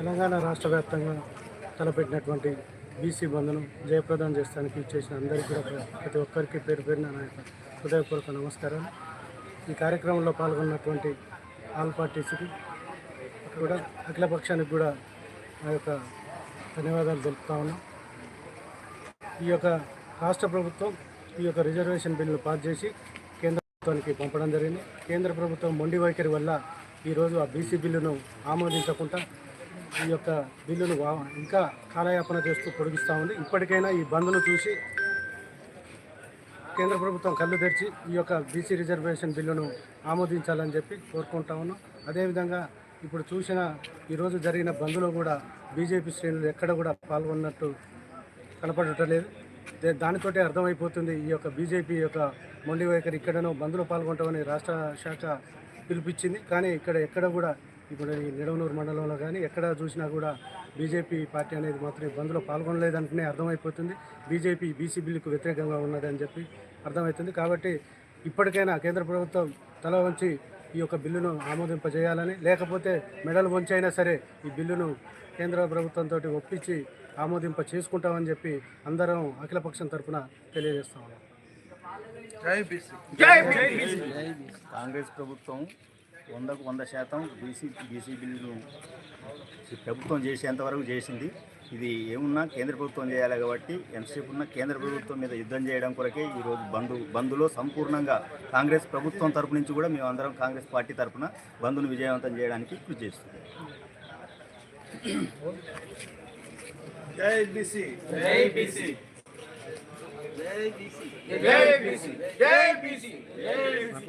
తెలంగాణ రాష్ట్ర వ్యాప్తంగా తలపెట్టినటువంటి బీసీ బంధును జయప్రదం చేస్తానికి ఇచ్చేసిన అందరికీ కూడా ప్రతి ఒక్కరికి పేరు పేరున నా యొక్క హృదయపూర్వక నమస్కారం ఈ కార్యక్రమంలో పాల్గొన్నటువంటి ఆల్ పార్టీస్కి కూడా అఖిల పక్షానికి కూడా నా యొక్క ధన్యవాదాలు తెలుపుతా ఉన్నాం. ఈ యొక్క రాష్ట్ర ప్రభుత్వం ఈ యొక్క రిజర్వేషన్ బిల్లును పాస్ చేసి కేంద్ర ప్రభుత్వానికి పంపడం జరిగింది. కేంద్ర ప్రభుత్వం మొండి వైఖరి వల్ల ఈరోజు ఆ బీసీ బిల్లును ఆమోదించకుండా ఈ యొక్క బిల్లును ఇంకా కాలయాపన చేస్తూ పొడిగిస్తూ ఉంది. ఇప్పటికైనా ఈ బంద్ను చూసి కేంద్ర ప్రభుత్వం కళ్ళు తెరిచి ఈ యొక్క బీసీ రిజర్వేషన్ బిల్లును ఆమోదించాలని చెప్పి కోరుకుంటా ఉన్నాం. అదేవిధంగా ఇప్పుడు చూసిన ఈరోజు జరిగిన బంద్లో కూడా బీజేపీ శ్రేణులు ఎక్కడ కూడా పాల్గొన్నట్టు కనపడటం లేదు దానితోటే అర్థమైపోతుంది ఈ యొక్క బీజేపీ యొక్క మొండి వైఖరి. ఇక్కడనో బంద్లో పాల్గొంటామని రాష్ట్ర శాఖ పిలిపించింది. కానీ ఇక్కడ ఎక్కడ కూడా ఇప్పుడు ఈ నిడవనూరు మండలంలో కానీ ఎక్కడ చూసినా కూడా బీజేపీ పార్టీ అనేది మాత్రం ఈ బంద్లో పాల్గొనలేదంటేనే అర్థమైపోతుంది. బీజేపీ బీసీ బిల్లుకు వ్యతిరేకంగా ఉన్నదని చెప్పి అర్థమవుతుంది కాబట్టి ఇప్పటికైనా కేంద్ర ప్రభుత్వం తల వంచి ఈ యొక్క బిల్లును ఆమోదింపజేయాలని లేకపోతే మెడల్ వంచి అయినా సరే ఈ బిల్లును కేంద్ర ప్రభుత్వంతో ఒప్పించి ఆమోదింప చేసుకుంటామని చెప్పి అందరం అఖిలపక్షం తరఫున తెలియజేస్తాం. కాంగ్రెస్ ప్రభుత్వం వందకు వంద శాతం బీసీ బీసీ బిల్లును ప్రభుత్వం చేసేంత వరకు చేసింది. ఇది ఏమున్నా కేంద్ర ప్రభుత్వం చేయాలి కాబట్టి ఎంతసేపు ఉన్న కేంద్ర ప్రభుత్వం మీద యుద్ధం చేయడం కొరకే ఈరోజు బంధు బంధులో సంపూర్ణంగా కాంగ్రెస్ ప్రభుత్వం తరపు నుంచి కూడా మేమందరం కాంగ్రెస్ పార్టీ తరపున బంధును విజయవంతం చేయడానికి కృషి చేస్తున్నాం. జై బీసీ. జై బీసీ. జై బీసీ. జై బీసీ. జై బీసీ.